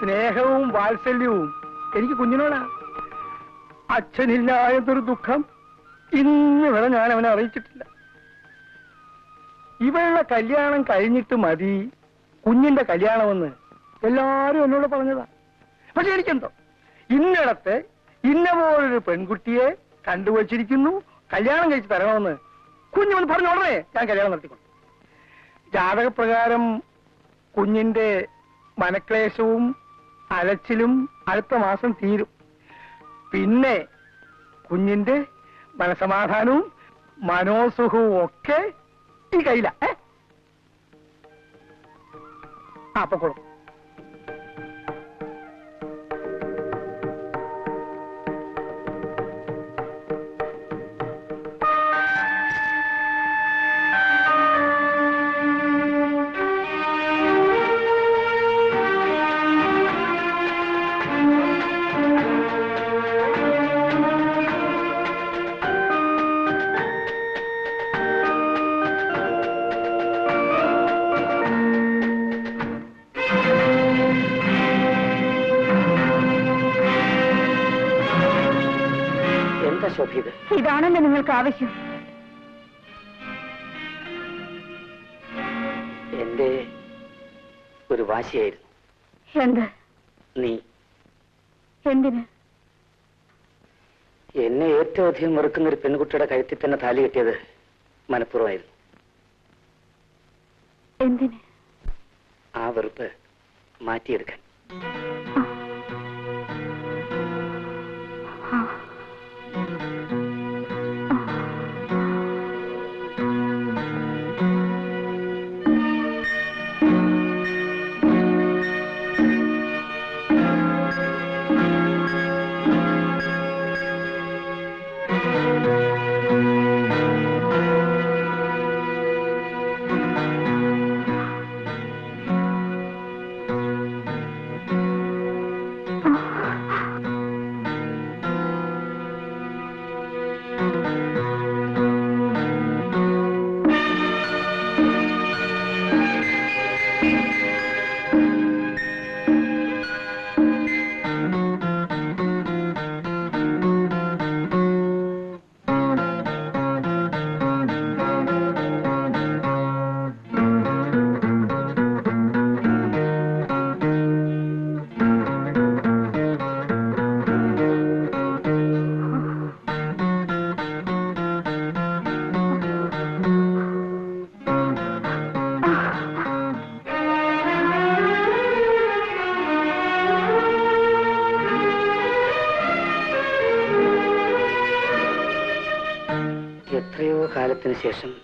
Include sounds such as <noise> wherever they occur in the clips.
സ്നേഹവും വാത്സല്യവും എനിക്ക് കുഞ്ഞിനോടാ. അച്ഛനില്ല എന്നൊരു ദുഃഖം ഇന്ന് വരെ ഞാൻ അവനെ അറിയിച്ചിട്ടില്ല. ഇവളുടെ കല്യാണം കഴിഞ്ഞിട്ട് മതി കുഞ്ഞിന്റെ കല്യാണമെന്ന് എല്ലാരും എന്നോട് പറഞ്ഞതാ. പക്ഷെ എനിക്കെന്തോ? ഇന്നിടത്ത് ഇന്ന പോലൊരു പെൺകുട്ടിയെ കണ്ടുവച്ചിരിക്കുന്നു കല്യാണം കഴിച്ച് തരണമെന്ന് കുഞ്ഞുമെന്ന് പറഞ്ഞ ഉടനെ ഞാൻ കല്യാണം നടത്തിക്കൊണ്ട് ജാതകപ്രകാരം കുഞ്ഞിന്റെ മനക്ലേശവും അലച്ചിലും അടുത്ത മാസം തീരും. പിന്നെ കുഞ്ഞിന്റെ മനസമാധാനവും മനോസുഖവും ഒക്കെ ഈ കയ്യില. അപ്പൊ കൊടുക്കും എന്താ ഇതാണെന്ന് നിങ്ങൾക്ക് ആവശ്യം. എന്റെ ഒരു വാശിയായിരുന്നു. എന്ത്? നീ. എന്തിന്? എന്നെ ഏറ്റവും അധികം വെറുക്കുന്ന ഒരു പെൺകുട്ടിയുടെ കഴുത്തിൽ തന്നെ താലി കെട്ടിയത് മനഃപൂർവമായിരുന്നു. എന്തിന്? ആ വെറുപ്പ് മാറ്റിയെടുക്കാൻ. എത്രയോ കാലത്തിന് ശേഷം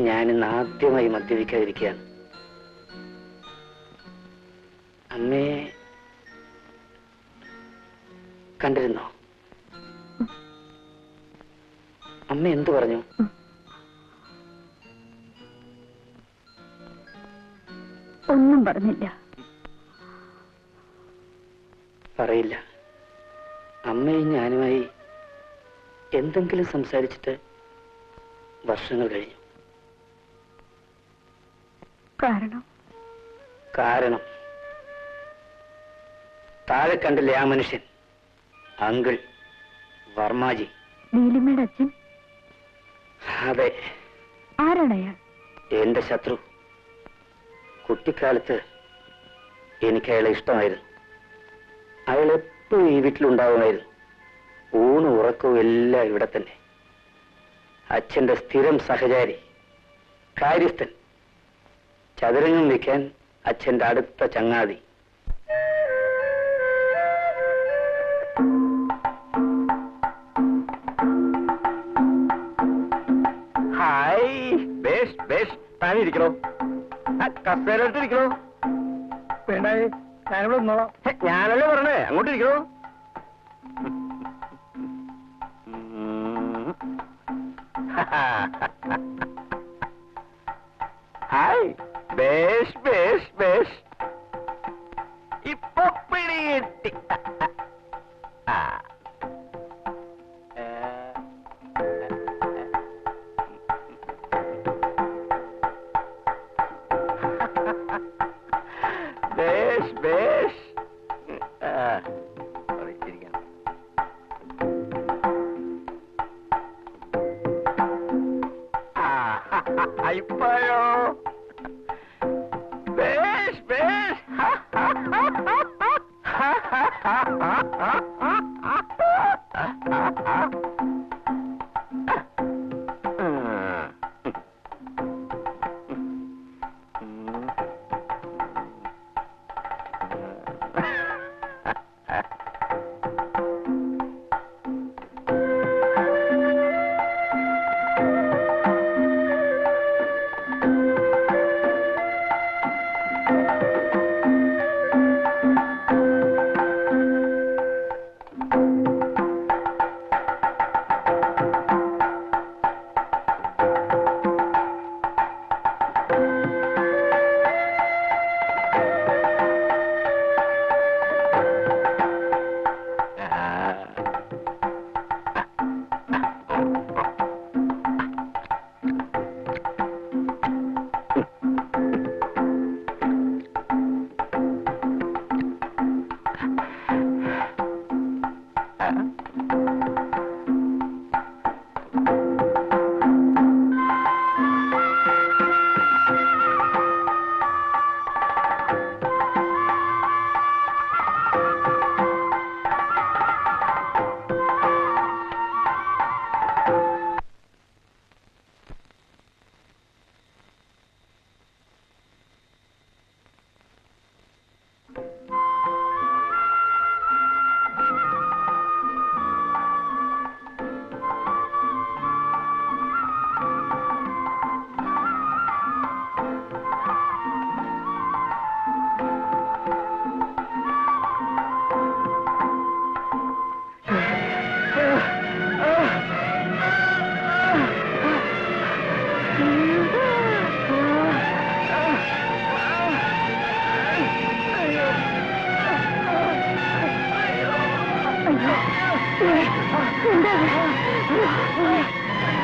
ഞാൻ ഞാനിന്ന് ആദ്യമായി മദ്യപിക്കാതിരിക്കുകയാണ്. അമ്മയെ കണ്ടിരുന്നോ? അമ്മ എന്തു പറഞ്ഞു? ഒന്നും പറഞ്ഞില്ല. പറയില്ല. അമ്മയും ഞാനുമായി എന്തെങ്കിലും സംസാരിച്ചിട്ട് വർഷങ്ങൾ കഴിഞ്ഞു. കാരണം? കാരണം. താഴെ കണ്ടില്ലേ ആ മനുഷ്യൻ? അങ്കിൾ വർമാജി. നീലിമയുടെ അച്ഛൻ? അതെ. ആരാണ് എന്റെ ശത്രു. കുട്ടിക്കാലത്ത് എനിക്ക് അയാളെ ഇഷ്ടമായിരുന്നു. അയാൾ എപ്പോഴും ഈ വീട്ടിലുണ്ടാവുമായിരുന്നു ഊണും ഉറക്കവും എല്ലാം ഇവിടെ തന്നെ. അച്ഛന്റെ സ്ഥിരം സഹചാരി കാര്യസ്ഥൻ. ചതുരംഗം വയ്ക്കാൻ അച്ഛന്റെ അടുത്ത ചങ്ങാതി. ഹായ് ബേഷ് ബേഷ്. താനിരിക്കണോ കസേരട്ടിരിക്കണോ വേണ്ട ഞാനിവിടെ നിന്നോളാം. ഞാനല്ലേ പറഞ്ഞേ അങ്ങോട്ട് ഇരിക്കണോ ഹായ് ബേഷ് ബേഷ് అయిపోయో. బేష్ బేష్. <laughs>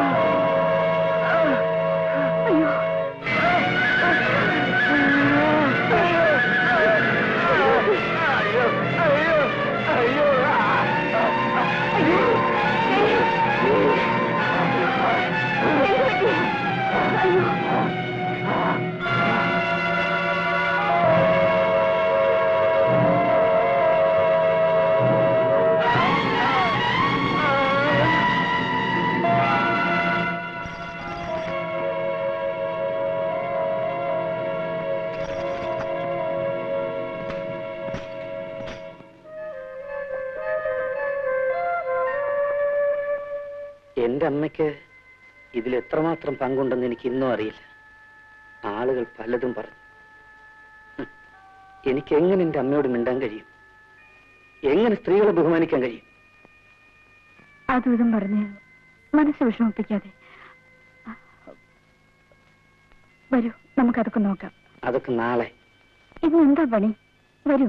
Thank you. എന്റെ അമ്മയ്ക്ക് ഇതിൽ എത്രമാത്രം പങ്കുണ്ടെന്ന് എനിക്ക് ഇന്നും അറിയില്ല. ആളുകൾ പലതും പറഞ്ഞു. എനിക്ക് എങ്ങനെ എന്റെ അമ്മയോട് മിണ്ടാൻ കഴിയും? എങ്ങനെ സ്ത്രീകളെ ബഹുമാനിക്കാൻ കഴിയും? അതും ഇതും പറഞ്ഞ് മനസ്സ് വിഷമിപ്പിക്കാതെ. വരൂ നമുക്കതൊക്കെ നോക്കാം. അതൊക്കെ നാളെ. ഇന്ന് എന്താ പണി? വരൂ.